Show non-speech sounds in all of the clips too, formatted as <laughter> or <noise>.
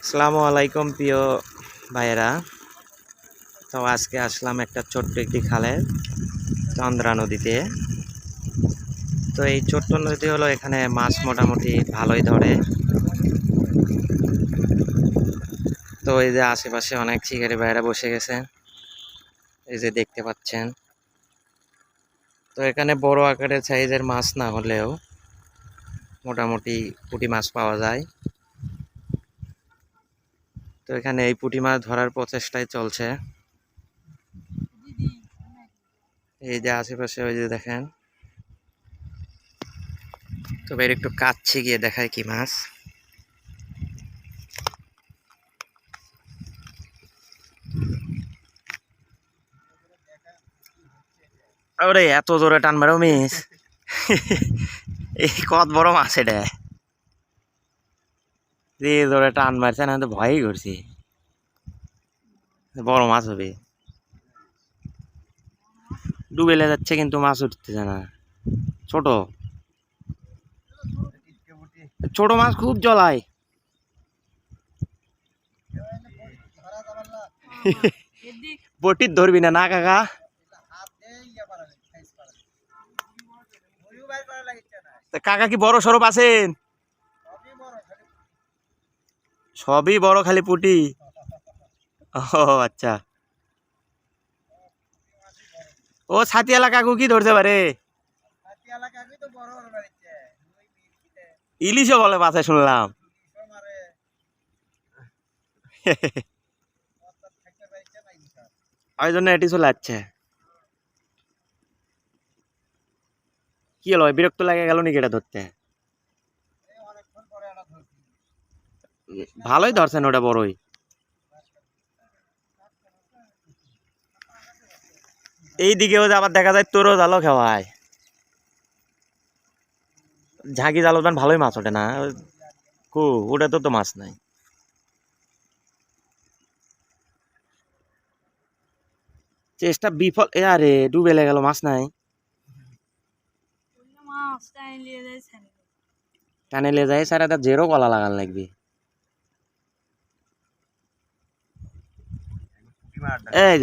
আসসালামু আলাইকুম প্রিয় ভাইয়েরা। তো আজকে আসলাম একটা ছোট্ট একটি খালে, চন্দ্রা নদীতে। তো এই ছোট্ট নদী হলো এখানে মাছ মোটামুটি ভালোই ধরে। তো এই যে আশেপাশে অনেক শিকারি ভাইয়েরা বসে গেছে, এই যে দেখতে পাচ্ছেন। তো এখানে বড় আকারের সাইজের মাছ না হলেও মোটামুটি পুঁটি মাছ পাওয়া যায়। তো এখানে এই পুঁটি মাছ ধরার প্রচেষ্টাই চলছে। এই যে আশেপাশে ওই যে দেখেন। তবে এর একটু কাছে গিয়ে দেখায় কি মাছ। ওরে এত জোরে টান মারো মিস। এই কত বড় মাছ এটা? যে টান মারছে, না ভয়ই করছি। বড় মাছ হবে। ডুবেলে যাচ্ছে কিন্তু মাছ উঠতেছে না। ছোট। ছোট মাছ খুব জলায় বটির ধরবি না না কাকা? কাকা কি বড় সরব আছেন? সবই বড় খালি পুটি। ও আচ্ছা। ও ছাতিয়ালা কাকু কি ধরতে পারে ইলিশও বলে মাথায় শুনলাম। ওই জন্য এটি চলে যাচ্ছে কি হলো বিরক্ত লাগে গেল নাকি এটা ধরতে? ভালোই ধরছেন ওটা বড়ই। এই দিকেও যে আবার দেখা যায় তোরও জালও খাওয়ায় ঝাঁকি জাল ওদান ভালোই মাছ ওঠে না। কু ওটা তো তো মাছ নাই। চেষ্টা বিফল এ আরে ডুবে গেল মাছ নাই। টানে লে যায় স্যার এটা জেরো কলা লাগান লাগবে। এই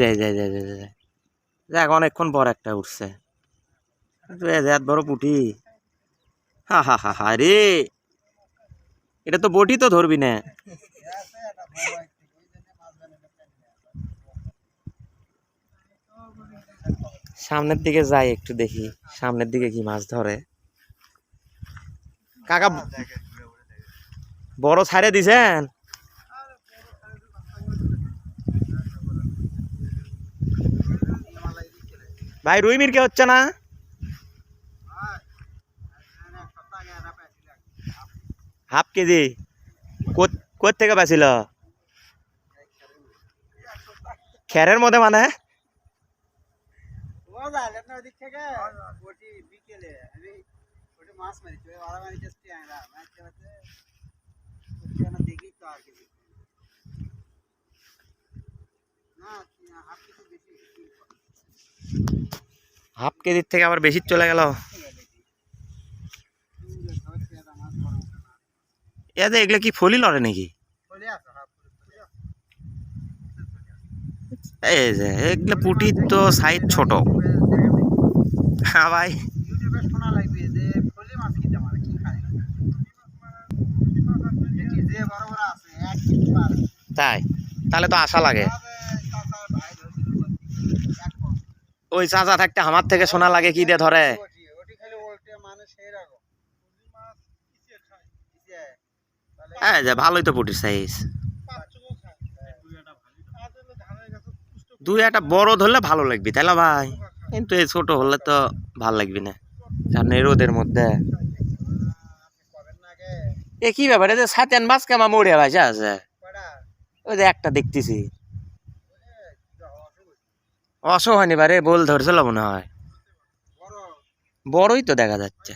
যাক অনেকক্ষণ পর একটা উঠছে। এত বড় পুটি। হা হা হা হা রে। এটা তো বটি তো ধরবি না। সামনের দিকে যাই একটু দেখি। সামনের দিকে কি মাছ ধরে। কাকা বড় ছাড়ে দিছেন? ভাই রুই মিরকে হচ্ছে না হাফ কেজি কোথ থেকে বেছিল খেরের মধ্যে মানে হাফ কেজির থেকে আবার বেশি চলে গেল। এতে এগুলো কি ফলি লড়ে নাকি? এগুলো পুটির তো সাইজ ছোট। হ্যাঁ ভাই। তাই, তাহলে তো আশা লাগে। ওই চাচা থাকতে আমার থেকে সোনা লাগে কি দিয়ে ধরে। হ্যাঁ যে, ভালোই তো পুটির সাইজ দুই একটা বড় ধরলে ভালো লাগবে, তাই না ভাই? কিন্তু এই ছোট হলে তো ভালো লাগবে না, কারণ এই রোদের মধ্যে। এ কি ব্যাপার যে সাতেন মাছ কামা মরিয়া ভাইসা আছে। ওই যে একটা দেখতেছি। অসহানি বারে, বল ধরছিল মনে হয়। বড়ই তো দেখা যাচ্ছে।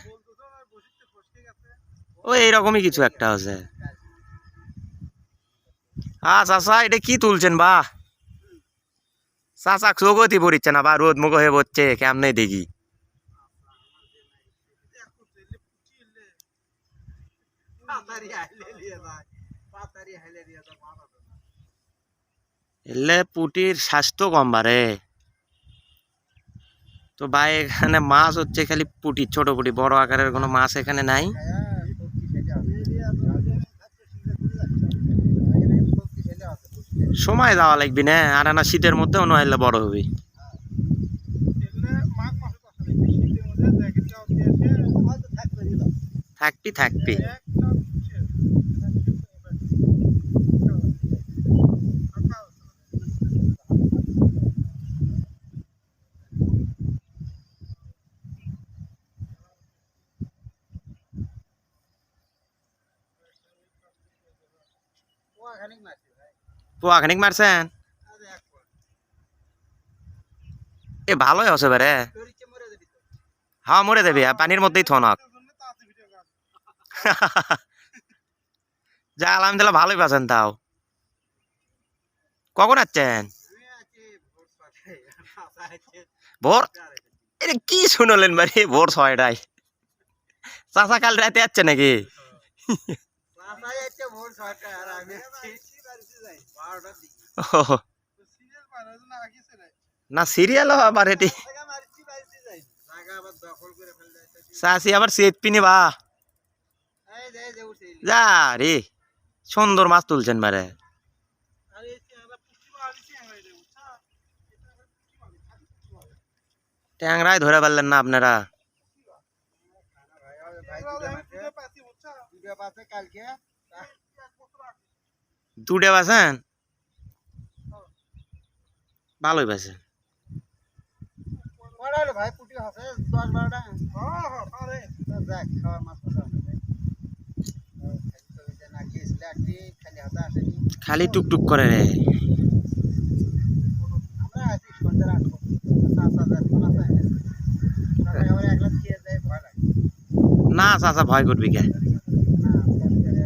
ও, এইরকমই কিছু একটা আছে। আ, চাচা, এটা কি তুলছেন বা? চাচা চোখতি পড়িচ্ছে না বা, রোদ মুখ হয়ে পড়ছে, কেমনে দেখি? এলে পুটির স্বাস্থ্য কম বাড়ে তো ভাই, এখানে মাছ হচ্ছে খালি পুটি, ছোট পুটি, বড় আকারের কোনো মাছ এখানে নাই। সময় যাওয়া লাগবি না, আর না শীতের মধ্যে এলে বড় হবি। থাকবি থাকবি। পোয়া মারছেন এ, ভালোই আছে বারে হ্যাঁ মরে দেবি পানির মধ্যেই থনক যা, আলহামদুলিল্লাহ, ভালোই পাচ্ছেন তাও। কখন আসছেন ভোর এটা কি শুনলেন বাড়ি ভোর ছয়টায় চাচা কাল রাতে আসছে নাকি? <laughs> না সিরিয়াল আবার এটি। <laughs> চাষি আবার সেট পিনি বা যা রে সুন্দর মাছ তুলছেন বারে ট্যাংরায় ধরে পারলেন না আপনারা। দুটে বাসেন ভালোই বাসেন খালি টুকটুক করে রে। না চাচা ভয় করবি কে না বিশেষ করে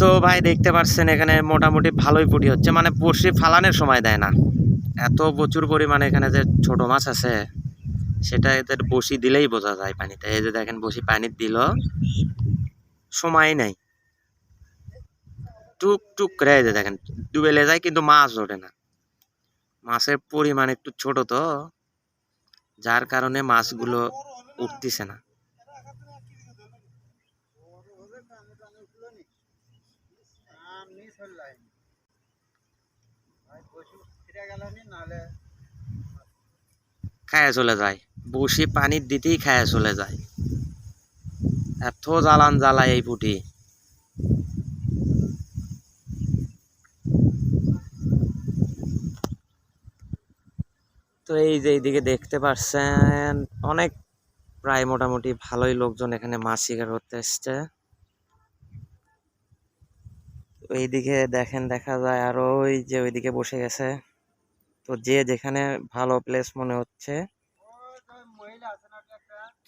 তো ভাই দেখতে পাচ্ছেন এখানে মোটামুটি ভালোই পুটি হচ্ছে। মানে বসে ফালানোর সময় দেয় না। এত প্রচুর পরিমাণে এখানে যে ছোট মাছ আছে, সেটা এদের বসি দিলেই বোঝা যায় পানিতে। এই যে দেখেন বসি পানি দিল, সময় নাই। টুক টুক করে এই যে দেখেন, ডুবেলে যায় কিন্তু মাছ ওঠে না। মাছের পরিমাণ একটু ছোট তো, যার কারণে মাছগুলো উঠতেছে না। মিস খায়া চলে যায়। বসি পানির দিতেই খায়া চলে যায়। এত জ্বালান জ্বালায় এই পুটি। তো এই যে এইদিকে দেখতে পাচ্ছেন অনেক প্রায় মোটামুটি ভালোই লোকজন এখানে মাছ শিকার করতে এসছে। এইদিকে দেখেন দেখা যায় আর ওই যে ওইদিকে বসে গেছে। তো যে যেখানে ভালো প্লেস মনে হচ্ছে,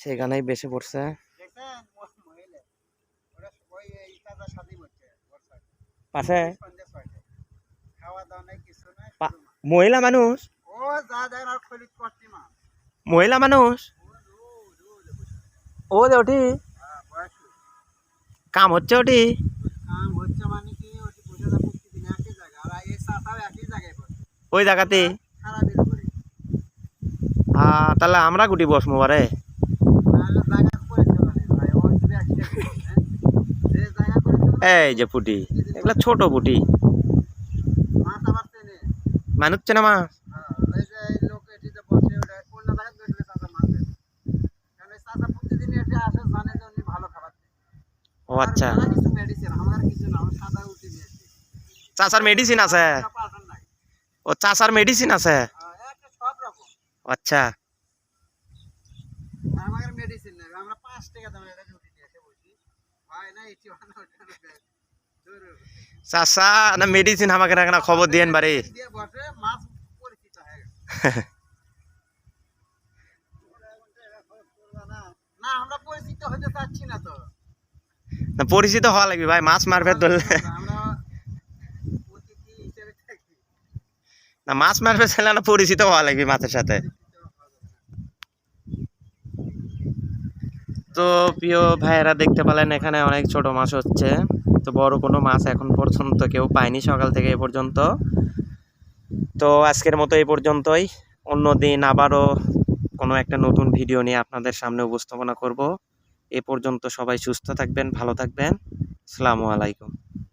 সেখানেই বেশি পড়ছে। পাশে। মহিলা মানুষ? মহিলা মানুষ? ও যে ওটি? কাম হচ্ছে ওটি কাম হচ্ছে মানে কি ওটি বসে থাকা প্রতিদিন একই জায়গা আর এই চাটাও একই জায়গায় বসে ওই জায়গাতে? তাহলে আমরা গুটি বসমো বারে? এই যে পুটি, এগুলা ছোট পুটি। মানুষ চেনা মাছ? ও আচ্ছা আর কিছু মেডিসিন আমার কিছু না আমার সাদা উঠে দিয়েছে চাচার মেডিসিন আছে? ও চাচার মেডিসিন আছে? আচ্ছা। হয় না মেডিসিন আমাকে না খবর দিয়েন বারে পরিচিত হওয়া লাগবে ভাই, মাছ মারবে ধরলে আমরা অতিথি হিসেবে থাকি না, মাছ মারবে ছেলে না পরিচিত হওয়া লাগবে মাছের সাথে। তো প্রিয় ভাইয়েরা দেখতে পেলেন, এখানে অনেক ছোট মাছ হচ্ছে। তো বড় কোনো মাছ এখন পর্যন্ত কেউ পায়নি সকাল থেকে এ পর্যন্ত। তো আজকের মতো এই পর্যন্তই। অন্য দিন আবারও কোনো একটা নতুন ভিডিও নিয়ে আপনাদের সামনে উপস্থাপনা করব। এ পর্যন্ত সবাই সুস্থ থাকবেন, ভালো থাকবেন। আসসালামু আলাইকুম।